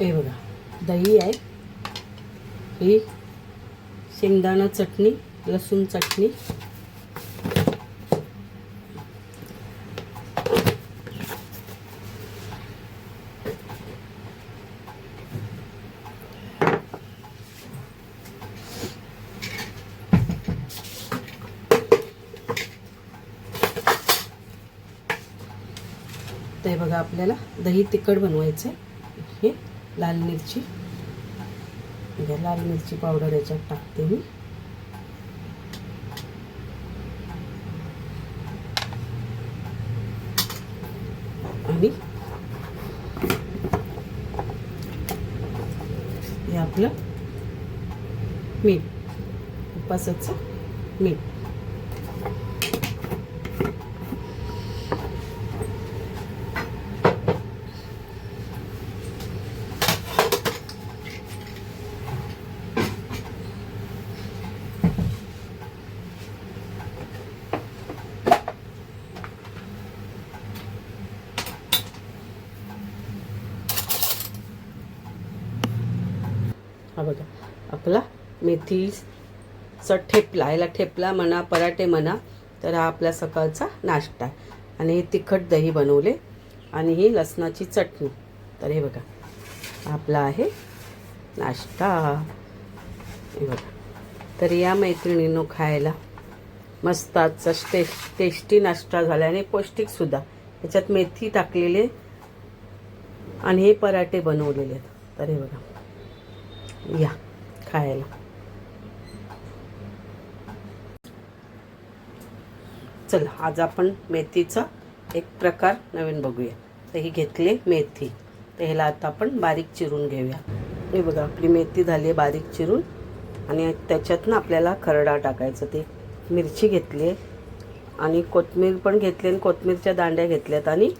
हे बघा दही आहे. ही शेंगदाणा चटणी लसूण चटणी. ते बघा आपल्याला दही तिखट बनवायचं आहे हे लाल मिरची. लाल मिरची पावडर याच्यात टाकते मी. आणि हे आपलं मीठ उपासाचं मीठ. हा बघा. आपला मेथीचा ठेपला याला ठेपला म्हणा पराठे म्हणा तर हा आपला सकाळचा नाश्ता आहे. आणि हे तिखट दही बनवले आणि ही लसणाची चटणी. तर हे बघा आपला आहे नाश्ता. हे बघा. तर या मैत्रिणींनो खायला मस्त आजचा टेस्ट टेस्टी नाश्ता झाला आणि पौष्टिकसुद्धा याच्यात मेथी टाकलेले आणि हे पराठे बनवलेले आहेत. तर हे बघा. या खायला. चला आज आपण मेथीचा एक प्रकार नवीन बघूया. तर ही घेतली मेथी. तर ह्याला आता आपण बारीक चिरून घेऊया. हे बघा आपली मेथी झाली आहे बारीक चिरून. आणि त्याच्यात ना आपल्याला खरडा टाकायचं. ते मिरची घेतली आहे. आणि कोथमीर पण घेतली आणि कोथमीरच्या दांड्या घेतल्यात आणि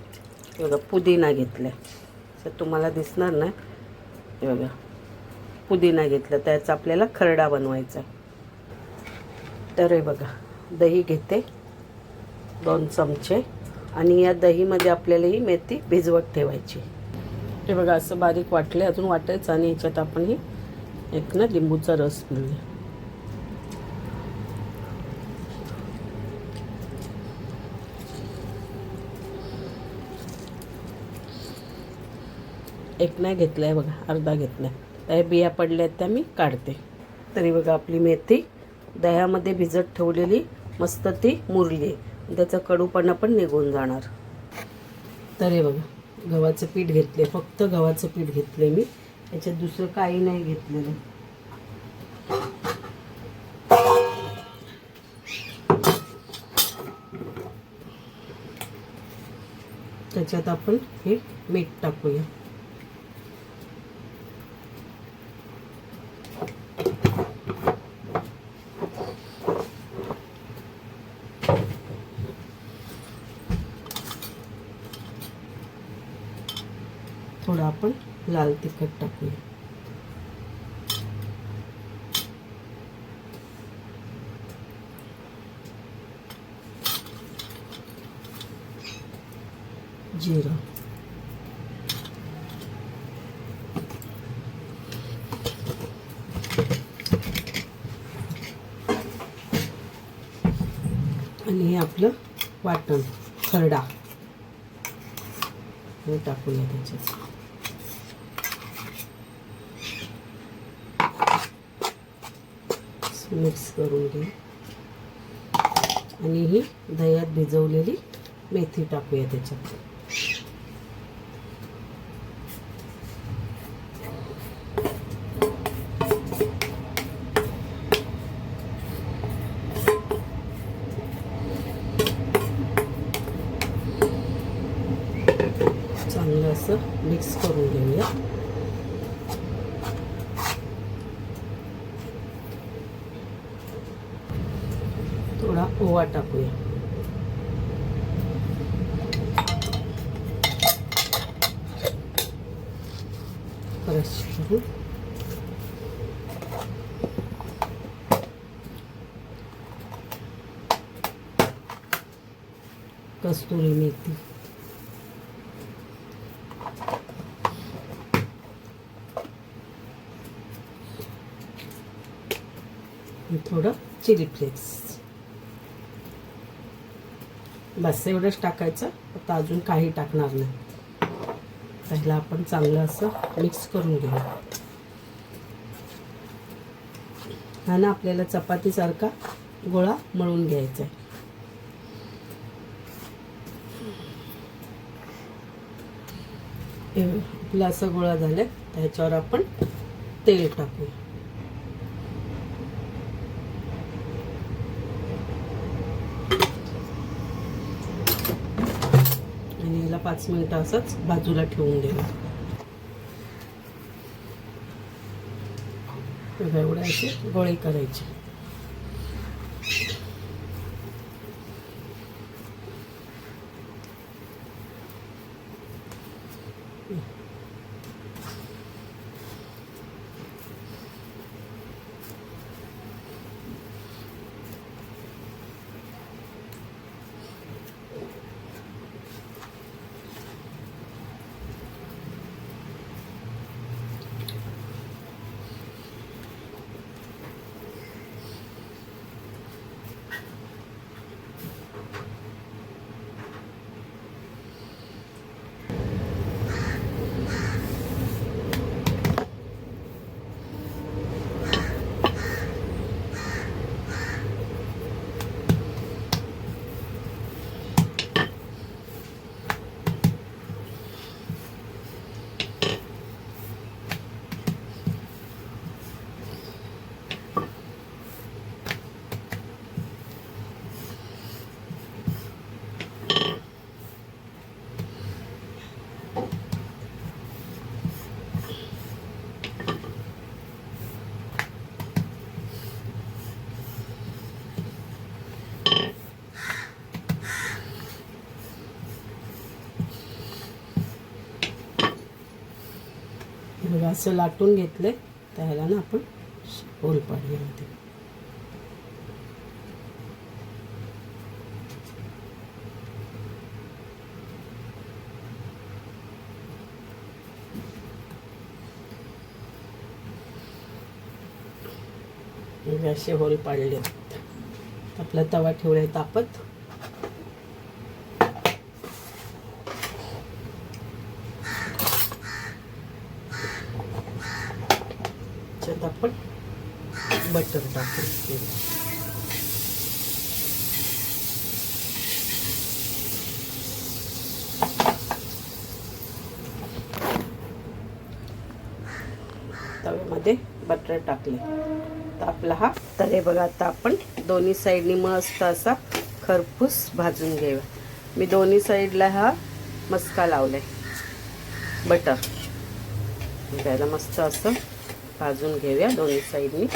बघा पुदिना घेतला आहे तुम्हाला दिसणार नाही. हे बघा. पुदिना घेतला त्याचा आपल्याला खरडा बनवायचा तर हे बघा दही घेते दोन चमचे आणि या दहीमध्ये आपल्याला ही मेथी भिजवत ठेवायची. हे बघा असं बारीक वाटले अजून वाटायचं आणि याच्यात आपण ही एक ना लिंबूचा रस पिळूया एक नाही घेतला आहे बघा अर्धा घेतला आहे बिया पडल्या आहेत त्या मी काढते. तरी बघा आपली मेथी. दह्यामध्ये भिजत ठेवलेली मस्त ती मुरली आहे. त्याचा कडूपणा पण निघून जाणार. तरी बघा गव्हाचं पीठ घेतले फक्त गव्हाचं पीठ घेतले मी. याच्यात दुसरं काही नाही घेतलेलं. त्याच्यात आपण हे मीठ टाकूया. थोडं आपण लाल तिखट टाकूया. जिरं. आणि हे आपलं वाटण खरडा. हे टाकूया त्याच्यात. मिक्स करून घे आणि ही दह्यात भिजवलेली मेथी टाकूया त्याच्यात. चांगलं असं मिक्स करून घेऊया. ओवा टाकूया परत कस्तुरी मेथी. थोडं चिली फ्लेक्स. बस एवढंच टाकायचं. आता अजून काही टाकणार नाही. पहिला आपण चांगलं असं मिक्स करून घेऊ हा ना आपल्याला चपातीसारखा गोळा मळून घ्यायचा आहे. आपला असा गोळा झाला त्याच्यावर आपण तेल टाकू आणि पाच मिनिटं असंच बाजूला ठेवून देऊ एवढे असे गोळे करायचे. हे असं लाटून घेतलंय. त्याला ना आपण होल पाडूया असे होल पाडले आपला तवा ठेवलाय तापत त्याच्यात आपण बटर टाकू तव्यामध्ये बटर टाकले. तर आपला हा तर हे बघा आता आपण दोन्ही साईडनी मस्त असा खरपूस भाजून घेऊया. मी दोन्ही साईडला हा मस्का लावलाय. बटर त्याला मस्त असं भाजून घेऊया दोन्ही साईडनी